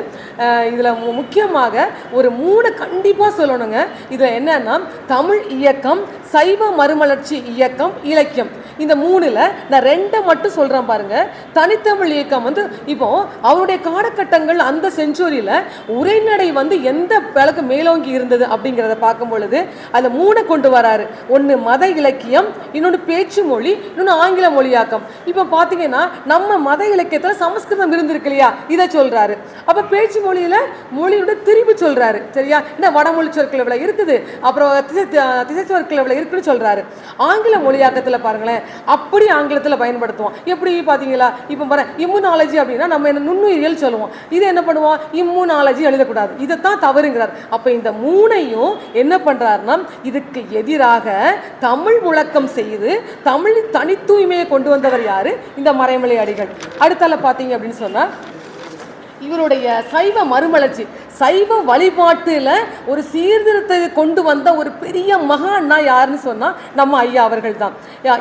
இதில் முக்கியமாக ஒரு மூணு கண்டிப்பாக சொல்லணுங்க. இதில் என்னன்னா தமிழ் இயக்கம் சைவ மறுமலர்ச்சி இயக்கம் இலக்கியம். இந்த மூணில் நான் ரெண்டை மட்டும் சொல்கிறேன் பாருங்க. தனித்தமிழ் இயக்கம் வந்து இப்போ அவருடைய காலகட்டங்கள் அந்த செஞ்சுரியில் உரைநடை வந்து எந்த அளவுக்கு மேலோங்கி இருந்தது அப்படிங்கிறத பார்க்கும் பொழுது அதில் மூணை கொண்டு வராரு. ஒன்று மத இலக்கியம் இன்னொன்று பேச்சு மொழி இன்னொன்று ஆங்கில மொழியாக்கம். இப்போ பார்த்தீங்கன்னா நம்ம மத இலக்கியத்தில் சமஸ்கிருத சமஸ்கிருதம் இருந்திருக்கு இல்லையா இதை சொல்றாரு. அப்ப பேச்சு மொழியில மொழியோட திரும்பி சொல்றாரு. சரியா? என்ன வடமொழி சொற்கள் இவ்வளவு இருக்குது? அப்புறம் திசை திசை சொற்கள் இவ்வளவு இருக்குன்னு சொல்றாரு. ஆங்கில மொழியாக்கத்துல பாருங்களேன் அப்படி ஆங்கிலத்துல பயன்படுத்துவோம். எப்படி பாத்தீங்களா? இப்போ பாரு இம்யூனாலஜி அப்படின்னா நம்ம என்ன நுண்ணுயிரியல் சொல்லுவோம். இது என்ன பண்ணுவோம்? இம்யூனாலஜி எழுதக்கூடாது. இதைத்தான் தவறுங்கிறார். அப்ப இந்த மூணையும் என்ன பண்றாருன்னா இதுக்கு எதிராக தமிழ் முழக்கம் செய்து தமிழ் தனித்தூய்மையை கொண்டு வந்தவர் யாரு? இந்த மறைமலை அடிகள். அடுத்தால பாத்தீங்க அப்படின்னா சொன்னா இவருடைய சைவ மறுமலர்ச்சி. சைவ வழிபாட்டில் ஒரு சீர்திருத்தத்தை கொண்டு வந்த ஒரு பெரிய மகான்னா யாருன்னு சொன்னால் நம்ம ஐயா அவர்கள் தான்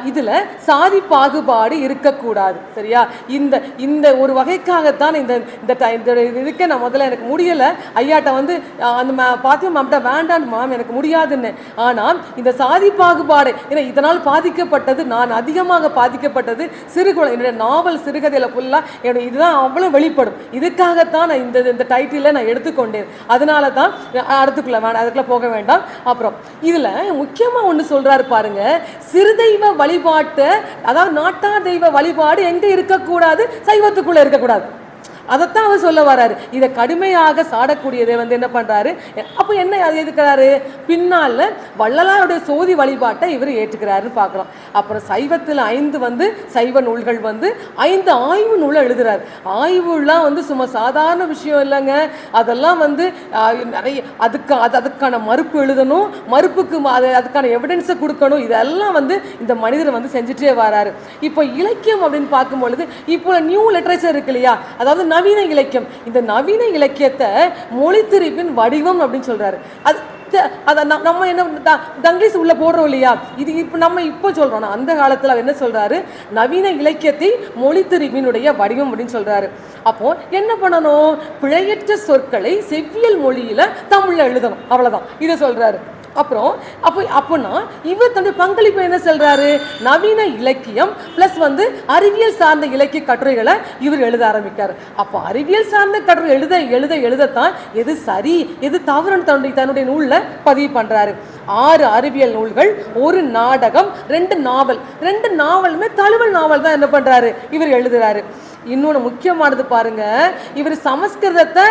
இதில் சாதி பாகுபாடு இருக்கக்கூடாது சரியா? இந்த இந்த ஒரு வகைக்காகத்தான் இந்த இந்த ட- இந்த இதுக்கே நான் முதல்ல எனக்கு முடியலை. ஐயாட்ட வந்து அந்த மே- பார்த்து மேம்கிட்ட வேண்டாம் மேம் எனக்கு முடியாதுன்னு. ஆனால் இந்த சாதி பாகுபாடு ஏன்னா இதனால் பாதிக்கப்பட்டது நான் அதிகமாக பாதிக்கப்பட்டது சிறுகுழந்தை என்னுடைய நாவல் சிறுகதையில் ஃபுல்லாக என்னுடைய இதுதான் அவ்வளோ வெளிப்படும். இதுக்காகத்தான் நான் இந்த இந்த டைட்டிலை நான் எடுத்துக்கொண்டேன். அதனால தான் அடுத்துக்குள்ள வேண்டாம் அதுக்குள்ள போக வேண்டாம். அப்புறம் இதில் முக்கியமாக ஒன்று சொல்றாரு பாருங்க சிறுதெய்வ வழிபாட்டு அதாவது நாட்டார் தெய்வ வழிபாடு எங்கே இருக்கக்கூடாது? சைவத்துக்குள்ள இருக்கக்கூடாது. அதைத்தான் அவர் சொல்ல வராரு. இதை கடுமையாக சாடக்கூடியதை வந்து என்ன பண்றாரு? அப்போ என்ன அது எதுக்கிறாரு? பின்னால் வள்ளலாருடைய சோதி வழிபாட்டை இவர் ஏற்றுக்கிறாருன்னு பார்க்குறோம். அப்புறம் சைவத்தில் ஐந்து வந்து சைவ நூல்கள் வந்து ஐந்து ஆய்வு நூலை எழுதுறாரு. ஆய்வுலாம் வந்து சும்மா சாதாரண விஷயம் இல்லைங்க. அதெல்லாம் வந்து நிறைய அதுக்கு அது அதுக்கான மறுப்பு எழுதணும் மறுப்புக்கு அது அதுக்கான எவிடன்ஸை கொடுக்கணும். இதெல்லாம் வந்து இந்த மனிதர் வந்து செஞ்சுட்டே வராரு. இப்போ இலக்கியம் அப்படின்னு பார்க்கும் பொழுது இப்போ நியூ லிட்ரேச்சர் இருக்கு இல்லையா? அதாவது நவீன இலக்கியம். இந்த நவீன இலக்கியத்தை மொழித்திரிப்பின் வடிவம் அப்படின்னு சொல்கிறாரு அது அதை நம்ம என்ன த- தங்கிலீஷ் உள்ள போடுறோம் இல்லையா? இது இப்போ நம்ம இப்போ சொல்கிறோம் அந்த காலத்தில் அவர் என்ன சொல்கிறாரு நவீன இலக்கியத்தை மொழித்திரிவினுடைய வடிவம் அப்படின்னு சொல்கிறாரு அப்போ என்ன பண்ணணும்? பிழையற்ற சொற்களை செவ்வியல் மொழியில் தமிழில் எழுதணும். அவ்வளோதான் இதை சொல்கிறாரு அப்புறம் அப்போ அப்போனா இவர் தன்னுடைய பங்களிப்பு என்ன சொல்றாரு? நவீன இலக்கியம் ப்ளஸ் வந்து அறிவியல் சார்ந்த இலக்கிய கட்டுரைகளை இவர் எழுத ஆரம்பிக்கார். அப்போ அறிவியல் சார்ந்த கட்டுரை எழுத எழுத எழுதத்தான் எது சரி எது தவறுன்னு தன்னுடைய தன்னுடைய நூலில் பதிவு பண்ணுறாரு ஆறு அறிவியல் நூல்கள் ஒரு நாடகம் ரெண்டு நாவல். ரெண்டு நாவலுமே தழுவல் நாவல் தான் என்ன பண்ணுறாரு இவர் எழுதுறாரு. இன்னொன்று முக்கியமானது பாருங்க. இவர் சமஸ்கிருதத்தை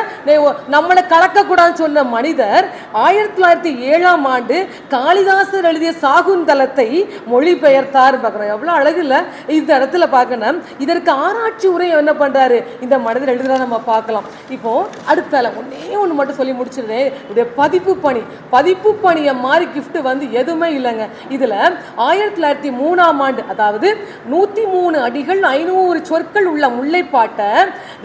நம்மளை கலக்கக்கூடாதுன்னு சொன்ன மனிதர் ஆயிரத்தி தொள்ளாயிரத்தி ஏழாம் ஆண்டு காளிதாசர் எழுதிய சாகுந்தலத்தை மொழிபெயர்த்தார் பார்க்குறோம் எவ்வளோ அழகு இல்லை? இந்த இடத்துல பார்க்கணும். இதற்கு ஆராய்ச்சி உரை என்ன பண்ணுறாரு இந்த மனிதர் எழுதுறா நம்ம பார்க்கலாம். இப்போ அடுத்தால ஒன்னே ஒன்று மட்டும் சொல்லி முடிச்சிருந்தேன் இது பதிப்பு பணி பதிப்பு பணியை மாதிரி கிஃப்ட் வந்து எதுவுமே இல்லைங்க. இதில் ஆயிரத்தி தொள்ளாயிரத்தி மூணாம் ஆண்டு அதாவது நூற்றி மூணு அடிகள் ஐநூறு சொற்கள் உள்ள முல்லைப்பாட்டை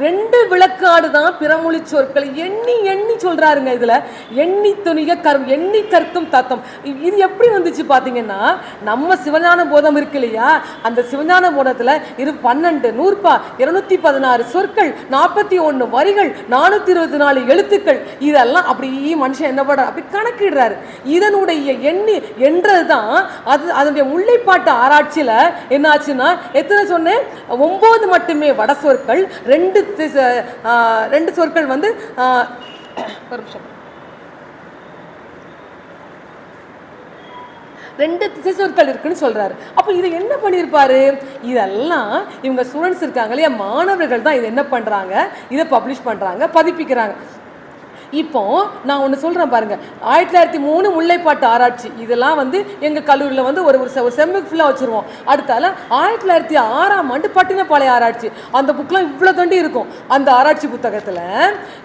ரெண்டு விளக்காடு தான் பிறமொழி சொற்கள் எண்ணி எண்ணி சொல்றாருங்க இதுல. எண்ணி துணிக கரும் எண்ணி கற்கும் தத்தம். இது எப்படி வந்துச்சு பாத்தீங்கன்னா நம்ம சிவஞான போதம் இருக்கு இல்லையா? அந்த சிவஞான போதத்துல இரு பன்னெண்டு நூற்பா இருநூத்தி பதினாறு சொற்கள் நாற்பத்தி ஒண்ணு வரிகள் நானூத்தி இருபத்தி நாலு எழுத்துக்கள் இதெல்லாம் அப்படி மனுஷன் என்ன பண்றாரு? அப்படி கணக்கிடுறாரு. இதனுடைய எண்ணி என்றதுதான் அது அதனுடைய முல்லைப்பாட்டு என்ன என்னாச்சுன்னா எத்தனை சொன்னேன்? ஒன்பது மட்டுமே வட சொற்கள் ரெண்டு திச- ரெண்டு சொற்கள் வந்து ஒரு நிமிஷம். ரெண்டு திசை சொற்கள் இருக்குன்னு சொல்றாரு. அப்போ இதை என்ன பண்ணியிருப்பாரு இதெல்லாம் இவங்க ஸ்டூடெண்ட்ஸ் இருக்காங்க இல்லையா? மாணவர்கள் தான் இதை என்ன பண்றாங்க? இதை பப்ளிஷ் பண்றாங்க பதிப்பிக்கிறாங்க. இப்போ நான் ஒன்று சொல்கிறேன் பாருங்க. ஆயிரத்தி தொள்ளாயிரத்தி மூணு முல்லைப்பாட்டு ஆராய்ச்சி. இதெல்லாம் வந்து எங்கள் கல்லூரியில் வந்து ஒரு ஒரு செ- ஒரு செம்முக்கு ஃபுல்லாக வச்சுருவோம். அடுத்தால ஆயிரத்தி தொள்ளாயிரத்தி ஆறாம் ஆண்டு பட்டினப்பாளைய ஆராய்ச்சி. அந்த புக்கெலாம் இவ்வளோ தண்டி இருக்கும். அந்த ஆராய்ச்சி புத்தகத்தில்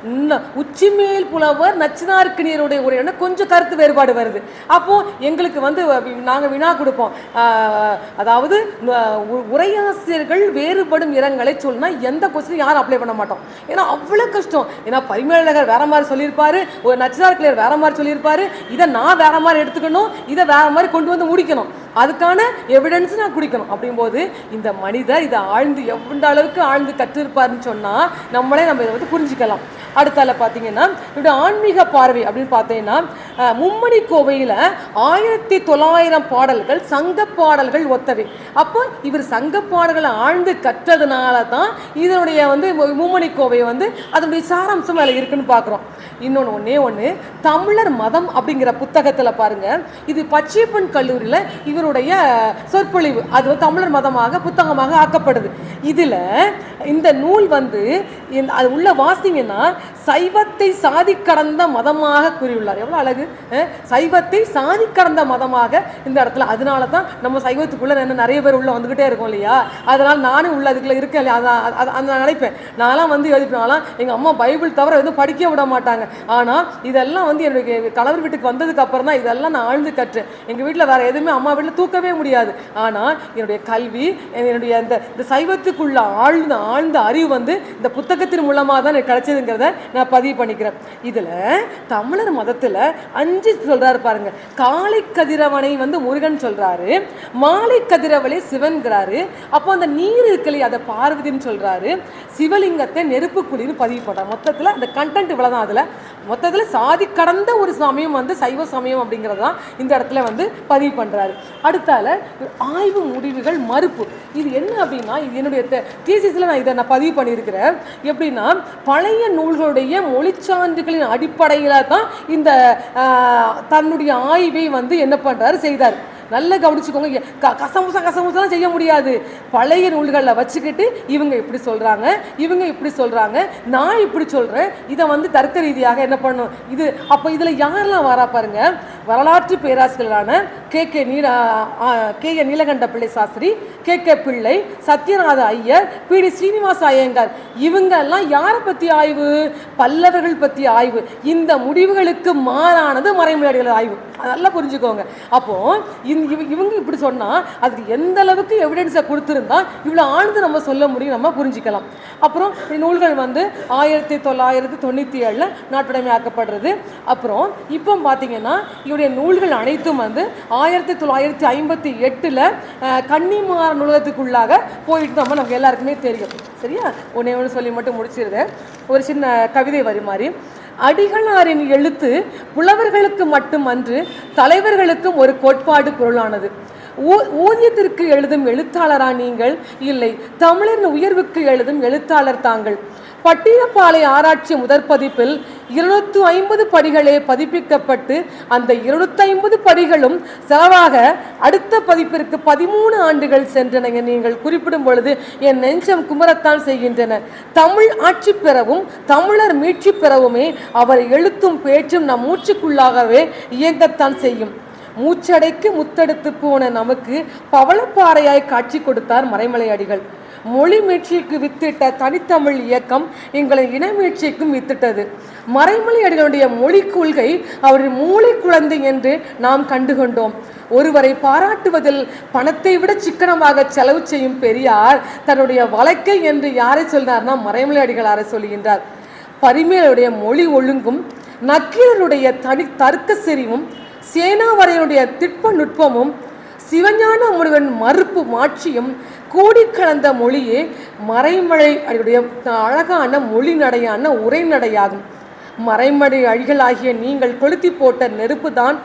இன்னும் உச்சிமேல் புலவர் நச்சினார்க்கினியருடைய உரையான கொஞ்சம் கருத்து வேறுபாடு வருது. அப்போ எங்களுக்கு வந்து நாங்கள் வினா கொடுப்போம். அதாவது உரையாசிரியர்கள் வேறுபடும் இரங்களை சொன்னா எந்த கொஸ்டின் யாரும் அப்ளை பண்ண மாட்டோம். ஏன்னா அவ்வளோ கஷ்டம். ஏன்னா பரிமேலழகர் வேற மாதிரி சொல்லியிருப்பாரு. ஒரு நச்சினார் கிளியர் வேற மாதிரி சொல்லியிருப்பாரு. இதை நான் வேற மாதிரி எடுத்துக்கணும். இதை வேற மாதிரி கொண்டு வந்து முடிக்கணும். அதுக்கான எவிடன்ஸ் நான் குடிக்கணும். அப்படிங்கும்போது இந்த மனிதர் இதை ஆழ்ந்து எவ்வளோ அளவுக்கு ஆழ்ந்து கற்றிருப்பாருன்னு சொன்னால் நம்மளே நம்ம இதை வந்து புரிஞ்சுக்கலாம். அடுத்தால பார்த்தீங்கன்னா இவருடைய ஆன்மீக பார்வை அப்படின்னு பார்த்தீங்கன்னா மும்மணி கோவையில் ஆயிரத்தி தொள்ளாயிரம் பாடல்கள் சங்க பாடல்கள் ஒத்தவை. அப்போ இவர் சங்க பாடல்களை ஆழ்ந்து கற்றதுனால தான் இதனுடைய வந்து மும்மணி கோவை வந்து அதனுடைய சாராம்சம் அதில் இருக்குன்னு பார்க்குறோம். இன்னொன்று ஒன்றே ஒன்று தமிழர் மதம் அப்படிங்கிற புத்தகத்தில் பாருங்கள் இது பச்சையப்பன் கல்லூரியில் இவர் இவருடைய சொற்பொழிவு அது தமிழர் மதமாக புத்தகமாக ஆக்கப்படுது. இதில் இந்த நூல் வந்து அது உள்ள வாசிங்கன்னா சைவத்தை சாதி கடந்த மதமாக கூறியுள்ளார். எவ்வளோ அழகு சைவத்தை சாதி கடந்த மதமாக இந்த இடத்துல. அதனால தான் நம்ம சைவத்துக்குள்ளே என்ன நிறைய பேர் உள்ளே வந்துக்கிட்டே இருக்கோம் இல்லையா? அதனால் நானும் உள்ள அதுக்குள்ள இருக்கேன் இல்லையா? அதான் அதை நான் நினைப்பேன். நான்லாம் வந்து எழுதிப்பினாலாம் எங்கள் அம்மா பைபிள் தவிர எதுவும் படிக்க விட மாட்டாங்க. ஆனால் இதெல்லாம் வந்து என்னுடைய கணவர் வீட்டுக்கு வந்ததுக்கு அப்புறம் தான் இதெல்லாம் நான் ஆழ்ந்து கற்றேன். எங்கள் வீட்டில் வேறு எதுவுமே அம்மா வீட்டில் தூக்கவே முடியாது. ஆனால் என்னுடைய கல்வி என்னுடைய இந்த இந்த சைவத்துக்குள்ள ஆழ்ந்த ஆழ்ந்த அறிவு வந்து இந்த புத்தகத்தின் மூலமாக தான் எனக்கு கிடைச்சதுங்கிறத நான் பதிவு பண்ணிக்கிறேன். இதில் தமிழர் மதத்தில் அஞ்சு சொல்கிறாரு பாருங்க. காலை கதிரவனை வந்து முருகன் சொல்கிறாரு மாலை கதிரவளை சிவன்கிறாரு. அப்போ அந்த நீர் இருக்கலை அதை பார்வதின்னு சொல்கிறாரு சிவலிங்கத்தை நெருப்பு குழின்னு பதிவு பண்ணுறாரு மொத்தத்தில் அந்த கண்டென்ட் இவ்வளவுதான். அதில் மொத்தத்தில் சாதி கடந்த ஒரு சமயம் வந்து சைவ சமயம் அப்படிங்கிறது தான் இந்த இடத்துல வந்து பதிவு பண்ணுறாரு அடுத்தால ஆய்வு முடிவுகள் மறுப்பு. இது என்ன அப்படின்னா இது என்னுடைய தீசிஸில் நான் இதை நான் பதிவு பண்ணியிருக்கிறேன். எப்படின்னா பழைய நூல்களுடைய மொழிச்சான்றுகளின் அடிப்படையில் தான் இந்த ஆஹ், தன்னுடைய ஆய்வை வந்து என்ன பண்றாரு செய்தார். நல்லா கவனிச்சுக்கோங்க. க கசமுசா கசமுசெல்லாம் செய்ய முடியாது. பழைய நூல்களில் வச்சுக்கிட்டு இவங்க இப்படி சொல்கிறாங்க இவங்க இப்படி சொல்கிறாங்க நான் இப்படி சொல்கிறேன் இதை வந்து தர்க்க ரீதியாக என்ன பண்ணணும் இது அப்போ இதில் யாரெல்லாம் வரா பாருங்க? வரலாற்று பேராசிரியரான K K Neela K A Neelakanta Pillai Sastri K K Pillai Sathyanatha Iyer P T Srinivasa Iyengar. இவங்க எல்லாம் யாரை பற்றி ஆய்வு? பல்லவர்கள் பற்றி ஆய்வு. இந்த முடிவுகளுக்கு மாறானது மறைமொழியாடிகள் ஆய்வு. நல்லா புரிஞ்சுக்கோங்க. அப்போது இவங்க இப்படி சொன்னால் அதுக்கு எந்த அளவுக்கு எவிடன்ஸை கொடுத்துருந்தா இவ்வளோ ஆழ்ந்து நம்ம சொல்ல முடியும் நம்ம புரிஞ்சுக்கலாம். அப்புறம் நூல்கள் வந்து ஆயிரத்தி தொள்ளாயிரத்தி தொண்ணூற்றி ஏழில் நாட்டுடைமை ஆக்கப்படுறது. அப்புறம் இப்போ பார்த்தீங்கன்னா இவருடைய நூல்கள் அனைத்தும் வந்து ஆயிரத்தி தொள்ளாயிரத்தி ஐம்பத்தி எட்டில் கன்னிமார் நூலகத்துக்குள்ளாக போயிட்டு நம்ம நமக்கு எல்லாருக்குமே தெரியும். சரியா? ஒன்றே ஒன்று சொல்லி மட்டும் முடிச்சிருந்தேன் ஒரு சின்ன கவிதை வரி மாதிரி. அடிகளாரின் எழுத்து புலவர்களுக்கு மட்டுமன்று தலைவர்களுக்கும் ஒரு கோட்பாடு பொருளானது. ஊ- ஊதியத்திற்கு எழுதும் எழுத்தாளரா நீங்கள்? இல்லை. தமிழரின் உயர்வுக்கு எழுதும் எழுத்தாளர் தாங்கள். பட்டினப்பாலை ஆராய்ச்சி முதற் பதிப்பில் ஐம்பது படிகளே பதிப்பிக்கப்பட்டு அந்த இருநூத்தி ஐம்பது படிகளும் செலவாக அடுத்த பதிப்பிற்கு பதிமூணு ஆண்டுகள் சென்றன என நீங்கள் குறிப்பிடும் பொழுது என் நெஞ்சம் குமரத்தான் செய்கின்றன. தமிழ் ஆட்சி பெறவும் தமிழர் மீட்சி பெறவுமே அவர் எழுத்தும் பேச்சும் நம் மூச்சுக்குள்ளாகவே இயங்கத்தான் செய்யும். மூச்சடைக்கு முத்தெடுத்து போன நமக்கு பவளப்பாறையாய் காட்சி கொடுத்தார் மறைமலையடிகள். மொழி மீட்சிக்கு வித்திட்ட தனித்தமிழ் இயக்கம் எங்களை இன மீட்சிக்கும் வித்திட்டது. மறைமொழி அடிகளுடைய மொழி கொள்கை அவரின் மூளை குழந்தை என்று நாம் கண்டுகொண்டோம். ஒருவரை பாராட்டுவதில் பணத்தை விட சிக்கனமாக செலவு செய்யும் பெரியார் தன்னுடைய வழக்கை என்று யாரை சொன்னார்னா மறைமொழி அடிகளாரை சொல்கின்றார். பரிமேலுடைய மொழி ஒழுங்கும் நக்கீரனுடைய தனி தர்க்க செறிவும் சேனாவரையனுடைய திட்ப நுட்பமும் சிவஞான முருகன் மறுப்பு மாட்சியும் கூடி கலந்த மொழியே மறைமலை அடியுடைய அழகான மொழி நடையான உரைநடையாகும் மறைமடை அழிகளாகிய நீங்கள் கொளுத்தி போட்ட நெருப்பு தான்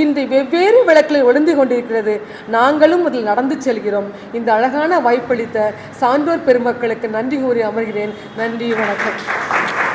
இன்று வெவ்வேறு விளக்கில் ஒளிந்து கொண்டிருக்கிறது. நாங்களும் அதில் நடந்து செல்கிறோம். இந்த அழகான வாய்ப்பளித்த சான்றோர் பெருமக்களுக்கு நன்றி கூறி அமர்கிறேன். நன்றி வணக்கம்.